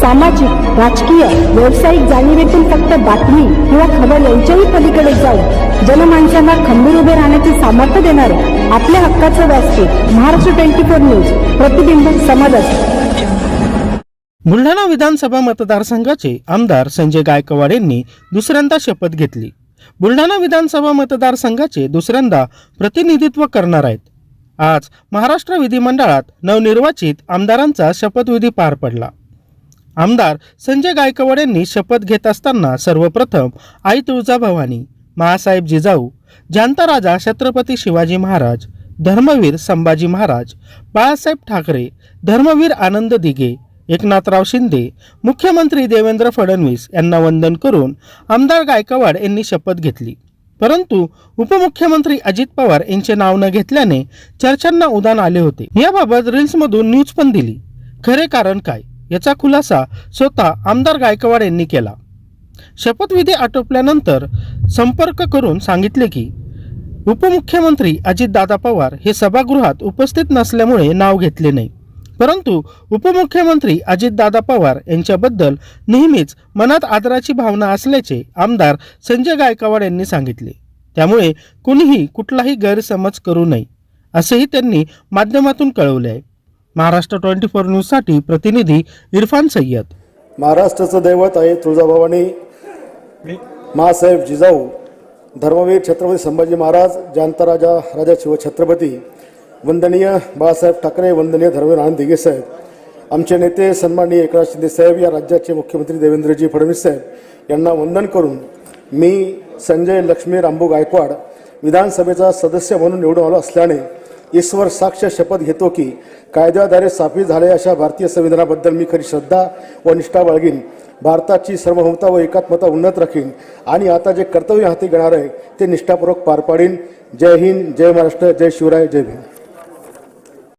सामाजिक राजकीय व्यावसायिक जाणीवेतून फक्त बातमी किंवा खबर यांच्याही पलीकडे जाऊन जनमानसांना खंबीर उभे राहण्याचे सामर्थ्य देणारे आपल्या हक्काचं व्यासपीठ महाराष्ट्र ट्वेंटी फोर न्यूज प्रतिबिंब समाजात बुलढाणा विधानसभा मतदारसंघाचे आमदार संजय गायकवाड यांनी दुसऱ्यांदा शपथ घेतली. बुलढाणा विधानसभा मतदारसंघाचे दुसऱ्यांदा प्रतिनिधित्व करणार आहेत. आज महाराष्ट्र विधिमंडळात नवनिर्वाचित आमदारांचा शपथविधी पार पडला. आमदार संजय गायकवाड यांनी शपथ घेत असताना सर्वप्रथम आई तुळजाभवानी महासाहेब जिजाऊ जांता राजा छत्रपती शिवाजी महाराज धर्मवीर संभाजी महाराज बाळासाहेब ठाकरे धर्मवीर आनंद दिघे एकनाथराव शिंदे मुख्यमंत्री देवेंद्र फडणवीस यांना वंदन करून आमदार गायकवाड यांनी शपथ घेतली. परंतु उपमुख्यमंत्री अजित पवार यांचे नाव न घेतल्याने चर्चांना उदान आले होते. याबाबत रील्समधून न्यूज पण दिली. खरे कारण काय? याचा खुलासा स्वतः आमदार गायकवाड यांनी केला. शपथविधी आटोपल्यानंतर संपर्क करून सांगितले की उपमुख्यमंत्री अजितदादा पवार हे सभागृहात उपस्थित नसल्यामुळे नाव घेतले नाही. परंतु उपमुख्यमंत्री अजितदादा पवार यांच्याबद्दल नेहमीच मनात आदराची भावना असल्याचे आमदार संजय गायकवाड यांनी सांगितले. त्यामुळे कुणीही कुठलाही गैरसमज करू नये असेही त्यांनी माध्यमातून कळवले आहे. महाराष्ट्र ट्वेंटी फोर न्यूजसाठी प्रतिनिधी इरफान सय्यद. महाराष्ट्राचं दैवत आहे तुळजाभवानी. मासाहेब जिजाऊ धर्मवीर छत्रपती संभाजी महाराज जांताराजा राजा शिवछत्रपती वंदनीय बाळासाहेब ठाकरे वंदनीय धर्मवीर आनंद दिघे साहेब आमचे नेते सन्माननीय एकनाथ शिंदे साहेब या राज्याचे मुख्यमंत्री देवेंद्रजी फडणवीस साहेब यांना वंदन करून मी संजय लक्ष्मी रामबू गायकवाड विधानसभेचा सदस्य म्हणून निवडून आलो असल्याने ईश्वर साक्ष शपथ घेतो की कायद्याद्वारे स्थापित झालेल्या अशा भारतीय संविधानाबद्दल मी खरी श्रद्धा व निष्ठा बाळगीन. भारताची सर्वभौमता व एकात्मता उन्नत राखीन आणि आता जे कर्तव्य हाती घेणार आहे ते निष्ठापूर्वक पार पाडीन. जय हिंद जय महाराष्ट्र जय शिवराय जय भीम.